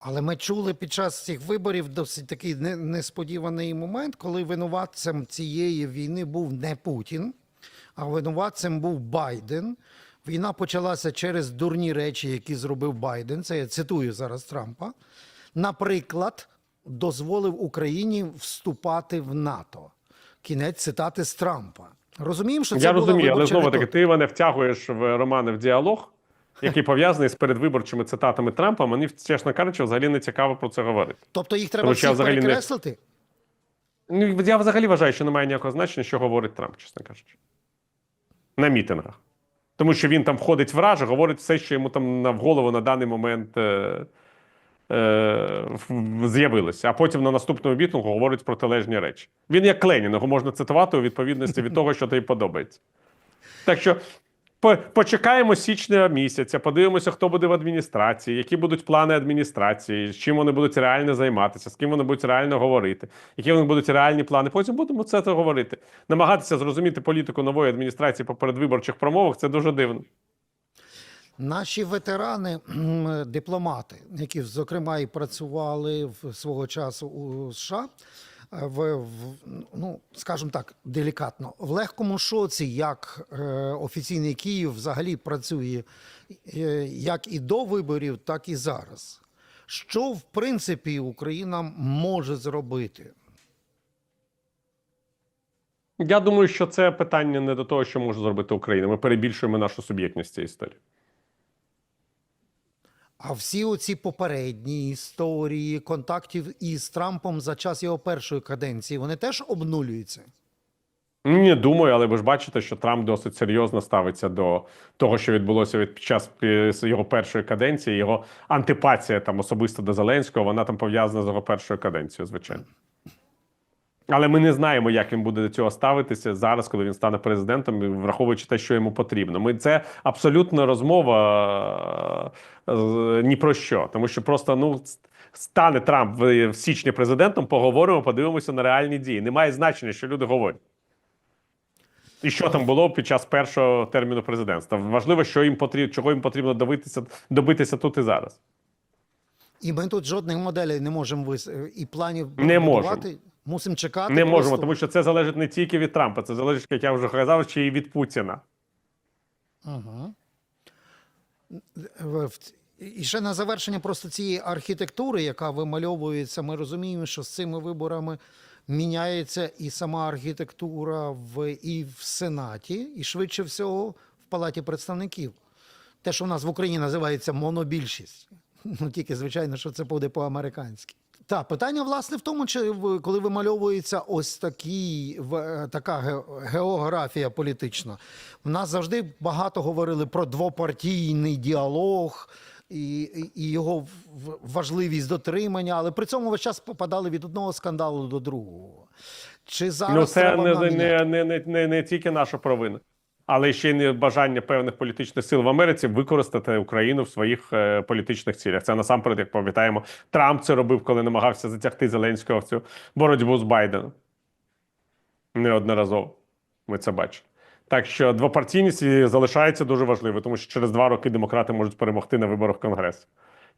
Але ми чули під час цих виборів досить такий несподіваний момент, коли винуватцем цієї війни був не Путін, а винуватцем був Байден. Війна почалася через дурні речі, які зробив Байден. Це я цитую зараз Трампа. Наприклад, дозволив Україні вступати в НАТО. Кінець цитати з Трампа. Розуміємо, що це Я розумію, але знову таки, ти мене втягуєш в романи в діалог, який пов'язаний з передвиборчими цитатами Трампа. Мені, чесно кажучи, взагалі не цікаво про це говорити. Тобто їх треба всіх взагалі не- перекреслити? Ну, Я взагалі вважаю, що немає ніякого значення, що говорить Трамп, чесно кажучи. На мітингах. Тому що він там входить в раж, говорить все, що йому там в голову на даний момент е, е, з'явилося. А потім на наступному мітингу говорить протилежні речі. Він як Ленін, його можна цитувати у відповідності від того, що тобі подобається. Так що почекаємо січня місяця, подивимося, хто буде в адміністрації, які будуть плани адміністрації, з чим вони будуть реально займатися, з ким вони будуть реально говорити, які вони будуть реальні плани. Потім будемо це говорити. Намагатися зрозуміти політику нової адміністрації по передвиборчих промовах це дуже дивно. Наші ветерани, дипломати, які зокрема і працювали в свого часу у США, в, в ну скажімо так, делікатно, в легкому шоці, як е, офіційний Київ взагалі працює е, як і до виборів, так і зараз. Що в принципі Україна може зробити? Я думаю, що це питання не до того, що може зробити Україна. Ми перебільшуємо нашу суб'єктність цієї історії. А всі оці попередні історії контактів із Трампом за час його першої каденції, вони теж обнулюються. Не думаю, але ви ж бачите, що Трамп досить серйозно ставиться до того, що відбулося від під час його першої каденції. Його антипатія там особисто до Зеленського, вона там пов'язана з його першою каденцією, звичайно. Але ми не знаємо, як він буде до цього ставитися зараз, коли він стане президентом, враховуючи те, що йому потрібно. Ми це абсолютно розмова е, ні про що, тому що просто ну. Стане Трамп в січні президентом, поговоримо, подивимося на реальні дії. Немає значення, що люди говорять. І що там було під час першого терміну президентства? Важливо, що їм потрібно, чого їм потрібно добитися, добитися тут і зараз. І ми тут жодних моделей не можемо вис... і планів Не будувати. Мусимо чекати. Не можемо, тому що це залежить не тільки від Трампа, це залежить, як я вже казав, ще й від Путіна. В- І ще на завершення просто цієї архітектури, яка вимальовується, ми розуміємо, що з цими виборами міняється і сама архітектура в, і в Сенаті, і швидше всього в Палаті представників. Те, що в нас в Україні називається монобільшість. Ну, тільки, звичайно, що це буде по-американськи. Так, питання, власне, в тому, чи коли вимальовується ось такі, е, така географія політична. В нас завжди багато говорили про двопартійний діалог і, і- його важливість дотримання, але при цьому весь час попадали від одного скандалу до другого. Чи зараз ну, це не, не, не, не, не тільки наша провина, але ще й не бажання певних політичних сил в Америці використати Україну в своїх е, політичних цілях. Це насамперед, як пам'ятаємо, Трамп це робив, коли намагався затягти Зеленського в цю боротьбу з Байденом. Неодноразово ми це бачимо. Так що двопартійність залишається дуже важливою, тому що через два роки демократи можуть перемогти на виборах в Конгрес.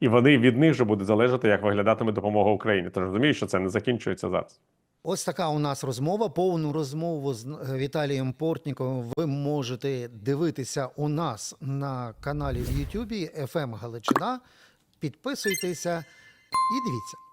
І вони від них же буде залежати, як виглядатиме допомога Україні. Тож розумію, що це не закінчується зараз. Ось така у нас розмова. Повну розмову з е, Віталієм Портніковим ви можете дивитися у нас на каналі в Ютубі FM Галичина. Підписуйтеся і дивіться.